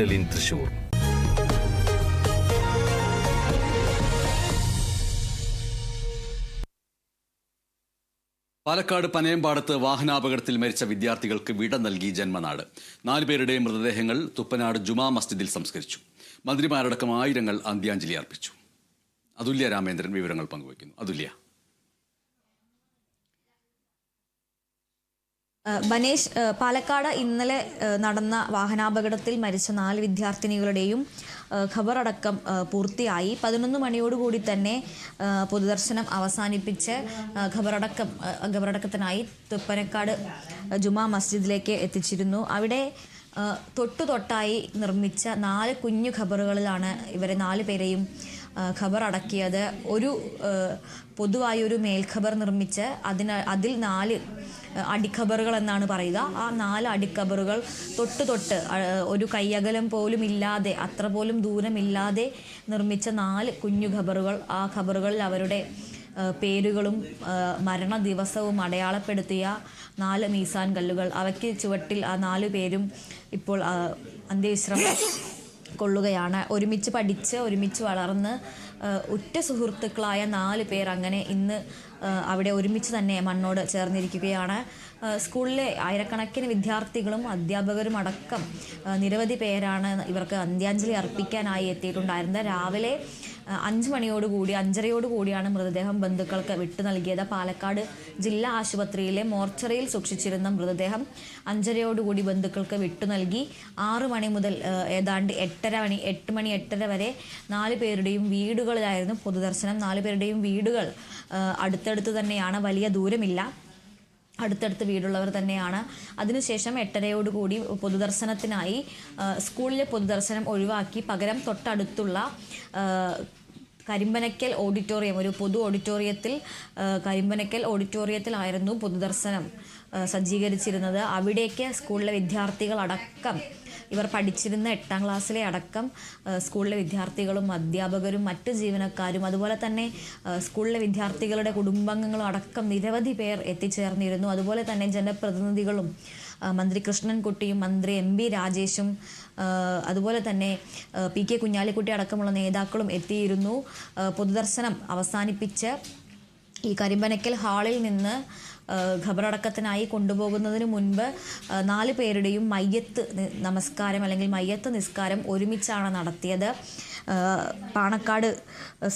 In Thrissur Palakkad പനയമ്പാടത്ത് വാഹനാപകടത്തിൽ മരിച്ച വിദ്യാർത്ഥികൾക്ക് വിട നൽകി ജന്മനാട്. നാലുപേരുടെ മൃതദേഹങ്ങൾ തുപ്പനാട് ജുമാ മസ്ജിദിൽ സംസ്കരിച്ചു. മന്ത്രിമാരടക്കം ആയിരങ്ങൾ അന്ത്യാഞ്ജലി അർപ്പിച്ചു. അതുല്യ രാമേന്ദ്രൻ വിവരങ്ങൾ പങ്കുവയ്ക്കുന്നു. അതുല്യ. ബനേഷ് പാലക്കാട് ഇന്നലെ നടന്ന വാഹനാപകടത്തിൽ മരിച്ച നാല് വിദ്യാർത്ഥിനികളുടെയും ഖബറടക്കം പൂർത്തിയായി. പതിനൊന്ന് മണിയോടുകൂടി തന്നെ പൊതുദർശനം അവസാനിപ്പിച്ച് ഖബറടക്കം ഖബറടക്കത്തിനായി തുപ്പനക്കാട് ജുമാ മസ്ജിദിലേക്ക് എത്തിച്ചിരുന്നു. അവിടെ തൊട്ടു തൊട്ടായി നിർമ്മിച്ച നാല് കുഞ്ഞു ഖബറുകളിലാണ് ഇവരെ നാല് പേരെയും ഖബറടക്കിയത്. ഒരു പൊതുവായൊരു പൊതുവായി മേൽഖബർ നിർമ്മിച്ച് അതിന് അതിൽ നാല് അടിഖബറുകൾ എന്നാണ് പറയുക. ആ നാല് അടിഖബറുകൾ തൊട്ട് തൊട്ട് ഒരു കയ്യകലം പോലും ഇല്ലാതെ അത്ര പോലും ദൂരമില്ലാതെ നിർമ്മിച്ച നാല് കുഞ്ഞു ഖബറുകൾ. ആ ഖബറുകളിൽ അവരുടെ പേരുകളും മരണ ദിവസവും അടയാളപ്പെടുത്തിയ നാല് മീസാൻ കല്ലുകൾ. അവയ്ക്ക് ചുവട്ടിൽ ആ നാല് പേരും ഇപ്പോൾ അന്ത്യവിശ്രമം കൊള്ളുകയാണ്. ഒരുമിച്ച് പഠിച്ച് ഒരുമിച്ച് വളർന്ന് ഉറ്റ സുഹൃത്തുക്കളായ നാല് പേർ അങ്ങനെ ഇന്ന് അവിടെ ഒരുമിച്ച് തന്നെ മണ്ണോട് ചേർന്നിരിക്കുകയാണ്. സ്കൂളിലെ ആയിരക്കണക്കിന് വിദ്യാർത്ഥികളും അധ്യാപകരും അടക്കം നിരവധി പേരാണ് ഇവർക്ക് അന്ത്യാഞ്ജലി അർപ്പിക്കാനായി എത്തിയിട്ടുണ്ടായിരുന്നത്. രാവിലെ അഞ്ചു മണിയോടുകൂടി അഞ്ചരയോടുകൂടിയാണ് മൃതദേഹം ബന്ധുക്കൾക്ക് വിട്ടു നൽകിയത്. പാലക്കാട് ജില്ലാ ആശുപത്രിയിലെ മോർച്ചറിയിൽ സൂക്ഷിച്ചിരുന്ന മൃതദേഹം അഞ്ചരയോടുകൂടി ബന്ധുക്കൾക്ക് വിട്ടു നൽകി. ആറ് മണി മുതൽ ഏതാണ്ട് എട്ടര മണി എട്ട് മണി എട്ടര വരെ നാല് പേരുടെയും വീടുകളിലായിരുന്നു പൊതുദർശനം. നാല് പേരുടെയും വീടുകൾ അടുത്തടുത്ത് തന്നെയാണ്. വലിയ ദൂരമില്ല. അടുത്തടുത്ത് വീടുള്ളവർ തന്നെയാണ്. അതിനുശേഷം എട്ടരയോടുകൂടി പൊതുദർശനത്തിനായി സ്കൂളിലെ പൊതുദർശനം ഒഴിവാക്കി പകരം തൊട്ടടുത്തുള്ള കരിമ്പനക്കൽ ഓഡിറ്റോറിയം ഒരു പൊതു ഓഡിറ്റോറിയത്തിൽ കരിമ്പനക്കൽ ഓഡിറ്റോറിയത്തിലായിരുന്നു പൊതുദർശനം സജ്ജീകരിച്ചിരുന്നത്. അവിടേക്ക് സ്കൂളിലെ വിദ്യാർത്ഥികൾ അടക്കം ഇവർ പഠിച്ചിരുന്ന എട്ടാം ക്ലാസ്സിലെ അടക്കം സ്കൂളിലെ വിദ്യാർത്ഥികളും അധ്യാപകരും മറ്റ് ജീവനക്കാരും അതുപോലെ തന്നെ സ്കൂളിലെ വിദ്യാർത്ഥികളുടെ കുടുംബാംഗങ്ങളും അടക്കം നിരവധി പേർ എത്തിച്ചേർന്നിരുന്നു. അതുപോലെ തന്നെ ജനപ്രതിനിധികളും മന്ത്രി കൃഷ്ണൻകുട്ടിയും മന്ത്രി എം ബി രാജേഷും അതുപോലെ തന്നെ പി കെ കുഞ്ഞാലിക്കുട്ടി അടക്കമുള്ള നേതാക്കളും എത്തിയിരുന്നു. പൊതുദർശനം അവസാനിപ്പിച്ച് ഈ കരിമ്പനക്കൽ ഹാളിൽ നിന്ന് ഖബറടക്കത്തിനായി കൊണ്ടുപോകുന്നതിന് മുൻപ് നാല് പേരുടെയും മയ്യത്ത് നമസ്കാരം അല്ലെങ്കിൽ മയ്യത്ത് നിസ്കാരം ഒരുമിച്ചാണ് നടത്തിയത്. പാണക്കാട്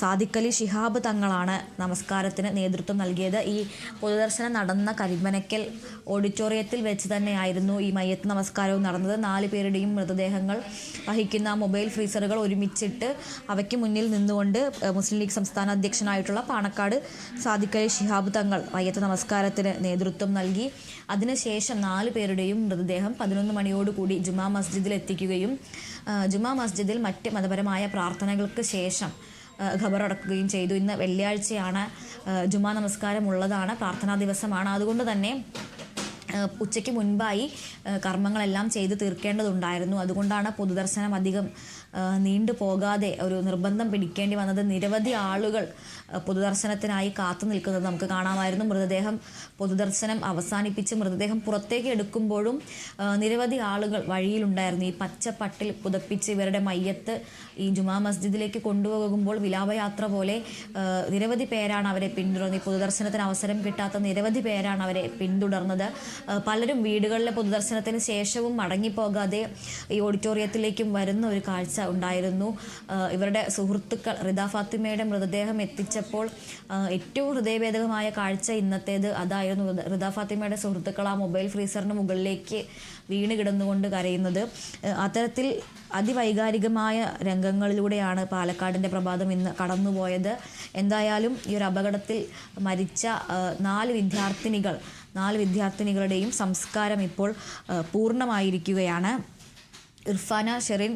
സാദിക്കലി ശിഹാബ് തങ്ങളാണ് നമസ്കാരത്തിന് നേതൃത്വം നൽകിയത്. ഈ പൊതുദർശനം നടന്ന കരിമ്പനക്കൽ ഓഡിറ്റോറിയത്തിൽ വെച്ച് തന്നെയായിരുന്നു ഈ മയ്യത്ത് നമസ്കാരവും നടന്നത്. നാല് പേരുടെയും മൃതദേഹങ്ങൾ വഹിക്കുന്ന മൊബൈൽ ഫ്രീസറുകൾ ഒരുമിച്ചിട്ട് അവയ്ക്ക് മുന്നിൽ നിന്നുകൊണ്ട് മുസ്ലിം ലീഗ് സംസ്ഥാന അധ്യക്ഷനായിട്ടുള്ള പാണക്കാട് സാദിക്കലി ശിഹാബ് തങ്ങൾ മയ്യത്ത് നമസ്കാരത്തിന് നേതൃത്വം നൽകി. അതിനുശേഷം നാല് പേരുടെയും മൃതദേഹം പതിനൊന്ന് മണിയോടുകൂടി ജുമാ മസ്ജിദിൽ എത്തിക്കുകയും ജുമാ മസ്ജിദിൽ മറ്റ് മതപരമായ പ്രാർത്ഥനകൾക്ക് ശേഷം ഖബറടക്കുകയും ചെയ്തു. ഇന്ന് വെള്ളിയാഴ്ചയാണ് ജുമാ നമസ്കാരം ഉള്ളതാണ് പ്രാർത്ഥനാ ദിവസമാണ്. അതുകൊണ്ട് തന്നെ ഉച്ചയ്ക്ക് മുൻപായി കർമ്മങ്ങളെല്ലാം ചെയ്ത് തീർക്കേണ്ടതുണ്ടായിരുന്നു. അതുകൊണ്ടാണ് പൊതുദർശനം അധികം നീണ്ടു പോകാതെ ഒരു നിർബന്ധം പിടിക്കേണ്ടി വന്നത്. നിരവധി ആളുകൾ പൊതുദർശനത്തിനായി കാത്തു നിൽക്കുന്നത് നമുക്ക് കാണാമായിരുന്നു. മൃതദേഹം പൊതുദർശനം അവസാനിപ്പിച്ച് മൃതദേഹം പുറത്തേക്ക് എടുക്കുമ്പോഴും നിരവധി ആളുകൾ വഴിയിലുണ്ടായിരുന്നു. ഈ പച്ചപ്പട്ടിൽ പുതപ്പിച്ച് ഇവരുടെ മയ്യത്ത് ഈ ജുമാ മസ്ജിദിലേക്ക് കൊണ്ടുപോകുമ്പോൾ വിലാപയാത്ര പോലെ നിരവധി പേരാണ് അവരെ പിന്തുടർന്ന് ഈ പൊതുദർശനത്തിന് അവസരം കിട്ടാത്ത നിരവധി പേരാണ് അവരെ പിന്തുടർന്നത്. പലരും വീടുകളിലെ പൊതുദർശനത്തിന് ശേഷവും മടങ്ങിപ്പോകാതെ ഈ ഓഡിറ്റോറിയത്തിലേക്കും വരുന്ന ഒരു കാഴ്ച ഉണ്ടായിരുന്നു. ഇവരുടെ സുഹൃത്തുക്കൾ റിദ ഫാത്തിമയുടെ മൃതദേഹം എത്തിച്ചപ്പോൾ ഏറ്റവും ഹൃദയഭേദകമായ കാഴ്ച ഇന്നത്തേത് അതായിരുന്നു. റിത ഫാത്തിമയുടെ സുഹൃത്തുക്കൾ ആ മൊബൈൽ ഫ്രീസറിന് മുകളിലേക്ക് വീണ് കിടന്നുകൊണ്ട് കരയുന്നത്. അത്തരത്തിൽ അതിവൈകാരികമായ രംഗങ്ങളിലൂടെയാണ് പാലക്കാടിന്റെ പ്രഭാതം ഇന്ന് കടന്നുപോയത്. എന്തായാലും ഈ ഒരു അപകടത്തിൽ മരിച്ച നാല് വിദ്യാർത്ഥിനികൾ നാല് വിദ്യാർത്ഥിനികളുടെയും സംസ്കാരം ഇപ്പോൾ പൂർണമായിരിക്കുകയാണ്. ഇർഫാന ഷെറിൻ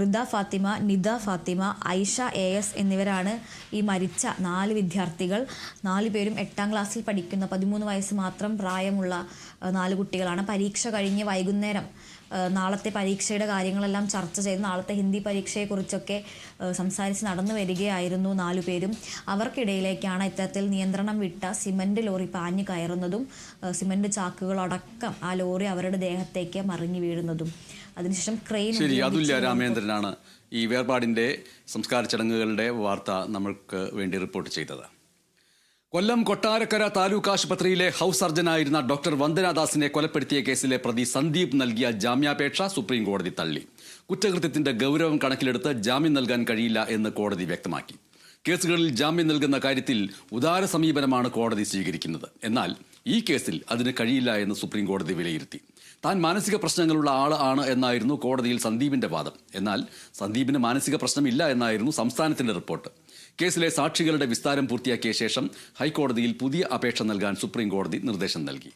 റിദ ഫാത്തിമ നിദ ഫാത്തിമ ഐഷ എ എസ് എന്നിവരാണ് ഈ മരിച്ച നാല് വിദ്യാർത്ഥികൾ. നാല് പേരും എട്ടാം ക്ലാസ്സിൽ പഠിക്കുന്ന പതിമൂന്ന് വയസ്സ് മാത്രം പ്രായമുള്ള നാല് കുട്ടികളാണ്. പരീക്ഷ കഴിഞ്ഞ് വൈകുന്നേരം നാളത്തെ പരീക്ഷയുടെ കാര്യങ്ങളെല്ലാം ചർച്ച ചെയ്ത് നാളത്തെ ഹിന്ദി പരീക്ഷയെക്കുറിച്ചൊക്കെ സംസാരിച്ച് നടന്നു വരികയായിരുന്നു നാലു പേരും. അവർക്കിടയിലേക്കാണ് ഇത്തരത്തിൽ നിയന്ത്രണം വിട്ട സിമന്റ് ലോറി പാഞ്ഞു കയറുന്നതും സിമന്റ് ചാക്കുകളടക്കം ആ ലോറി അവരുടെ ദേഹത്തേക്ക് മറിഞ്ഞു വീഴുന്നതും. അതിനുശേഷം ക്രെയിൻ ശരി അതുല്യ രാമേന്ദ്രനാണ് ഈ വേർപാടിന്റെ സംസ്കാര ചടങ്ങുകളുടെ വാർത്ത നമ്മൾക്ക് വേണ്ടി റിപ്പോർട്ട് ചെയ്തത്. കൊല്ലം കൊട്ടാരക്കര താലൂക്ക് ആശുപത്രിയിലെ ഹൗസ് സർജനായിരുന്ന ഡോക്ടർ വന്ദനാദാസിനെ കൊലപ്പെടുത്തിയ കേസിലെ പ്രതി സന്ദീപ് നൽകിയ ജാമ്യാപേക്ഷ സുപ്രീം കോടതി തള്ളി. കുറ്റകൃത്യത്തിന്റെ ഗൗരവം കണക്കിലെടുത്ത് ജാമ്യം നൽകാൻ കഴിയില്ല എന്ന് കോടതി വ്യക്തമാക്കി. കേസുകളിൽ ജാമ്യം നൽകുന്ന കാര്യത്തിൽ ഉദാര സമീപനമാണ് കോടതി സ്വീകരിക്കുന്നത്. എന്നാൽ ഈ കേസിൽ അതിന് കഴിയില്ല എന്ന് സുപ്രീം കോടതി വിലയിരുത്തി. താൻ മാനസിക പ്രശ്നങ്ങളുള്ള ആൾ ആണ് എന്നായിരുന്നു കോടതിയിൽ സന്ദീപിന്റെ വാദം. എന്നാൽ സന്ദീപിന് മാനസിക പ്രശ്നമില്ല എന്നായിരുന്നു സംസ്ഥാനത്തിന്റെ റിപ്പോർട്ട്. കേസിലെ സാക്ഷികളുടെ വിസ്താരം പൂർത്തിയാക്കിയ ശേഷം ഹൈക്കോടതിയിൽ പുതിയ അപേക്ഷ നൽകാൻ സുപ്രീം കോടതി നിർദ്ദേശം നൽകി.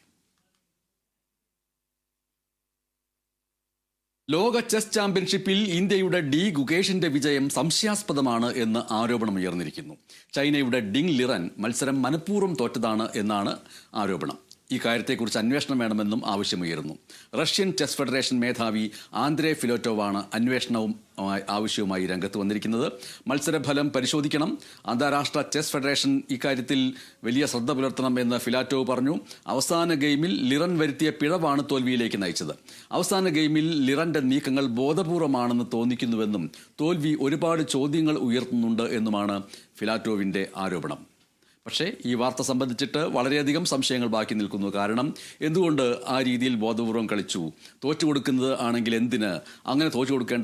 ലോക ചെസ് ചാമ്പ്യൻഷിപ്പിൽ ഇന്ത്യയുടെ ഡി ഗുകേഷിന്റെ വിജയം സംശയാസ്പദമാണ് എന്ന് ആരോപണം ഉയർന്നിരിക്കുന്നു. ചൈനയുടെ ഡിങ് ലിറൻ മത്സരം മനഃപൂർവം തോറ്റതാണ് എന്നാണ് ആരോപണം. ഈ കാര്യത്തെക്കുറിച്ച് അന്വേഷണം വേണമെന്നും ആവശ്യമുയരുന്നു. റഷ്യൻ ചെസ് ഫെഡറേഷൻ മേധാവി ആന്ദ്രേ ഫിലോറ്റോവാണ് അന്വേഷണവും ആവശ്യവുമായി രംഗത്ത് വന്നിരിക്കുന്നത്. മത്സരഫലം പരിശോധിക്കണം. അന്താരാഷ്ട്ര ചെസ് ഫെഡറേഷൻ ഇക്കാര്യത്തിൽ വലിയ ശ്രദ്ധ പുലർത്തണം എന്ന് ഫിലാറ്റോവ് പറഞ്ഞു. അവസാന ഗെയിമിൽ ലിറൻ വരുത്തിയ പിഴവാണ് തോൽവിയിലേക്ക് നയിച്ചത്. അവസാന ഗെയിമിൽ ലിറന്റെ നീക്കങ്ങൾ ബോധപൂർവമാണെന്ന് തോന്നിക്കുന്നുവെന്നും തോൽവി ഒരുപാട് ചോദ്യങ്ങൾ ഉയർത്തുന്നുണ്ട് എന്നുമാണ് ഫിലാറ്റോവിന്റെ ആരോപണം. പക്ഷേ ഈ വാർത്ത സംബന്ധിച്ചിട്ട് വളരെയധികം സംശയങ്ങൾ ബാക്കി നിൽക്കുന്നു. കാരണം എന്തുകൊണ്ട് ആ രീതിയിൽ ബോധപൂർവം കളിച്ചു? തോറ്റു കൊടുക്കുന്നത് ആണെങ്കിൽ എന്തിന്? അങ്ങനെ തോറ്റു കൊടുക്കേണ്ട